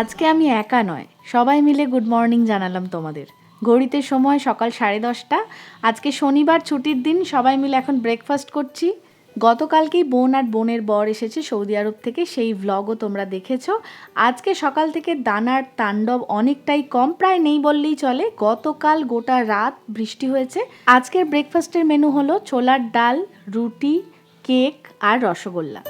আজকে আমি একা নয়, সবাই মিলে গুড মর্নিং জানালাম তোমাদের। ঘড়িতে সময় সকাল সাড়ে দশটা। আজকে শনিবার ছুটির দিন, সবাই মিলে এখন ব্রেকফাস্ট করছি। গতকালকেই বোন আর বোনের বর এসেছে সৌদি আরব থেকে, সেই ভ্লগও তোমরা দেখেছ। আজকে সকাল থেকে দানার তাণ্ডব অনেকটাই কম, প্রায় নেই বললেই চলে। গতকাল গোটা রাত বৃষ্টি হয়েছে। আজকের ব্রেকফাস্টের মেনু হলো ছোলার ডাল, রুটি, কেক আর রসগোল্লা।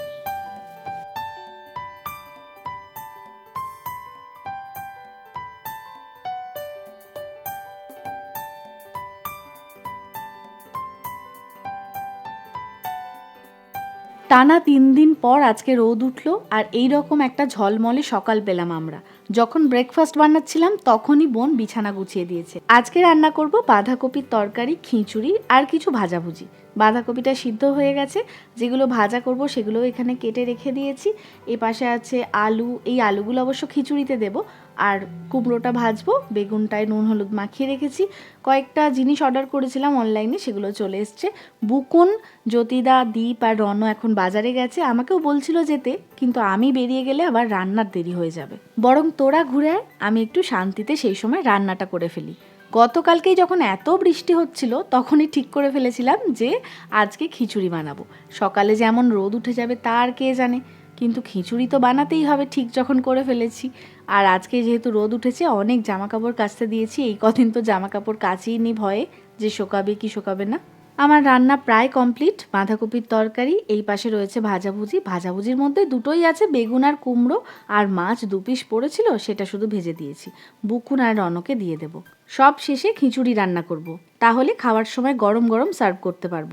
টানা তিন দিন পর আজকে রোদ উঠল আর এই রকম একটা ঝলমলে সকাল পেলাম আমরা। যখন ব্রেকফাস্ট বানাচ্ছিলাম, তখনই বোন বিছানা গুছিয়ে দিয়েছে। আজকে রান্না করব বাঁধাকপির তরকারি, খিচুড়ি আর কিছু ভাজাভুজি। বাঁধাকপিটা সিদ্ধ হয়ে গেছে, যেগুলো ভাজা করব সেগুলো এখানে কেটে রেখে দিয়েছি। এ পাশে আছে আলু, এই আলুগুলো অবশ্য খিচুড়িতে দেব। আর কুমড়োটা ভাজবো, বেগুনটায় নুন, হলুদ মাখিয়ে রেখেছি। কয়েকটা জিনিস অর্ডার করেছিলাম অনলাইনে সেগুলো চলে এসছে। বুকুন, জ্যোতিদা, দীপ আর রণ এখন বাজারে গেছে। আমাকেও বলছিল যেতে, কিন্তু আমি বেরিয়ে গেলে আবার রান্নার দেরি হয়ে যাবে। বরং তোরা ঘুরে আমি একটু শান্তিতে সেই সময় রান্নাটা করে ফেলি। গতকালকেই যখন এত বৃষ্টি হচ্ছিল, তখনই ঠিক করে ফেলেছিলাম যে আজকে খিচুড়ি বানাবো। সকালে যেমন রোদ উঠে যাবে, তা আর কে জানে। কিন্তু খিচুড়ি তো বানাতেই হবে ঠিক যখন করে ফেলেছি। আর আজকে যেহেতু রোদ উঠেছে, অনেক জামা কাপড় কাচতে দিয়েছি। এই কদিন তো জামা কাপড় কাচিয়ে নি ভয়ে। যে শোকাবে কি শোকাবে না। আমার রান্না প্রায় কমপ্লিট। বাঁধাকপির তরকারি, এই পাশে রয়েছে ভাজাভুজি ভাজাভুজির মধ্যে দুটোই আছে বেগুন আর কুমড়ো। আর মাছ দু পিস পড়েছিল, সেটা শুধু ভেজে দিয়েছি। বুকুন আর রনকে দিয়ে দেব। সব শেষে খিচুড়ি রান্না করব। তাহলে খাওয়ার সময় গরম গরম সার্ভ করতে পারব।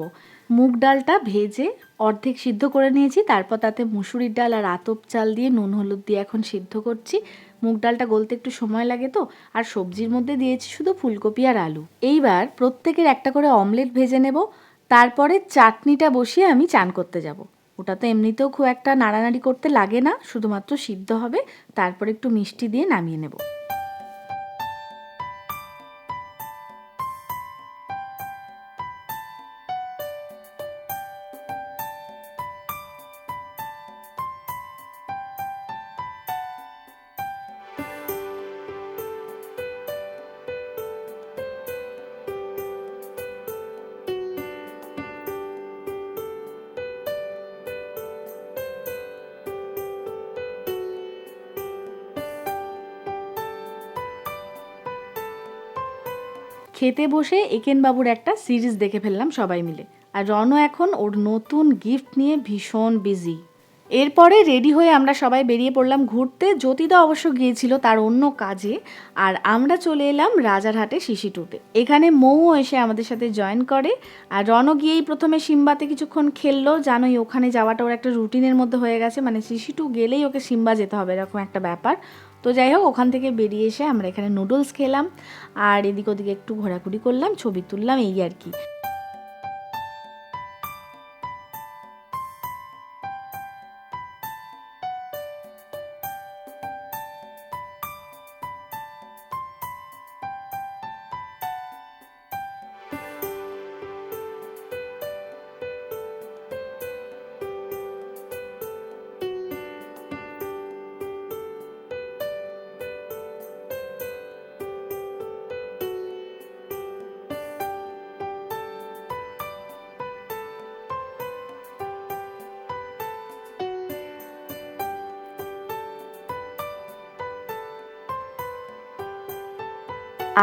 মুগ ডালটা ভেজে অর্ধেক সিদ্ধ করে নিয়েছি, তারপর তাতে মুসুরির ডাল আর আতপ চাল দিয়ে নুন, হলুদ দিয়ে এখন সিদ্ধ করছি। মুগ ডালটা গলতে একটু সময় লাগে তো, আর সবজির মধ্যে দিয়েছি শুধু ফুলকপি আর আলু। এইবার প্রত্যেকের একটা করে অমলেট ভেজে নেব, তারপরে চাটনিটা বসিয়ে আমি চান করতে যাব। ওটা তো এমনিতেও খুব একটা নাড়ানাড়ি করতে লাগে না, শুধুমাত্র সিদ্ধ হবে, তারপর একটু মিষ্টি দিয়ে নামিয়ে নেব। খেতে বসে একেনবাবুর একটা সিরিজ দেখে ফেললাম সবাই মিলে। আর রনও এখন ওর নতুন গিফট নিয়ে ভীষণ বিজি। এরপরে রেডি হয়ে আমরা সবাই বেরিয়ে পড়লাম ঘুরতে। জ্যোতিদা অবশ্য গিয়েছিল তার অন্য কাজে। আর আমরা চলে এলাম রাজারহাটে শিশি টুতে এখানে মৌও এসে আমাদের সাথে জয়েন করে। আর রনও গিয়েই প্রথমে সিম্বাতে কিছুক্ষণ খেললো। জানোই ওখানে যাওয়াটা ওর একটা রুটিনের মধ্যে হয়ে গেছে। মানে শিশি টু গেলেই ওকে সিম্বা যেতে হবে, এরকম একটা ব্যাপার। তো যাই হোক, ওখান থেকে বেরিয়ে এসে আমরা এখানে নুডলস খেলাম, আর এদিক ওদিকে একটু ঘোরাঘুরি করলাম, ছবি তুললাম, এই আর কি।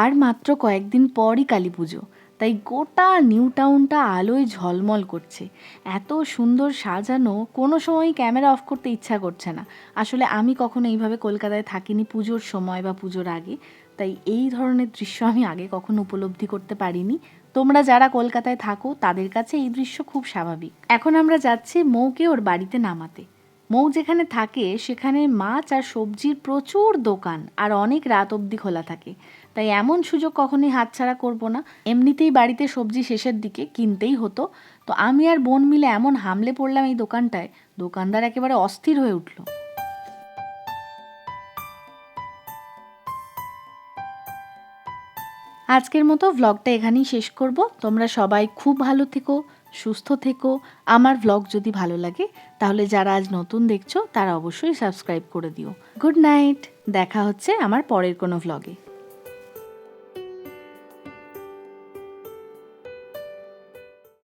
আর মাত্র কয়েকদিন পরই কালী পুজো। তাই গোটা নিউ টাউনটা আলোয় ঝলমল করছে। এত সুন্দর সাজানো, কোনো সময়ই ক্যামেরা অফ করতে ইচ্ছা করছে না। আসলে আমি কখনো এইভাবে কলকাতায় থাকিনি পুজোর সময় বা পুজোর আগে। তাই এই ধরনের দৃশ্য আমি আগে কখনো উপলব্ধি করতে পারিনি। তোমরা যারা কলকাতায় থাকো, তাদের কাছে এই দৃশ্য খুব স্বাভাবিক। এখন আমরা যাচ্ছি মৌকে ওর বাড়িতে নামাতে। মৌ যেখানে থাকে, সেখানে মাছ আর সবজির প্রচুর দোকান, আর অনেক রাত অবধি খোলা থাকে। তাই এমন সুযোগ কখনোই হাতছাড়া করব না। এমনিতেই বাড়িতে সবজি শেষের দিকে কিনতেই হতো। তো আমি আর বোন মিলে এমন হামলে পড়লাম এই দোকানটায়, দোকানদার একেবারে অস্থির হয়ে উঠল। আজকের মতো ভ্লগটা এখানেই শেষ করব। তোমরা সবাই খুব ভালো থেকো, সুস্থ থেকো। আমার ভ্লগ যদি ভালো লাগে, তাহলে যারা আজ নতুন দেখছ, তারা অবশ্যই সাবস্ক্রাইব করে দিও। গুড নাইট দেখা হচ্ছে আমার পরের কোনো ভ্লগে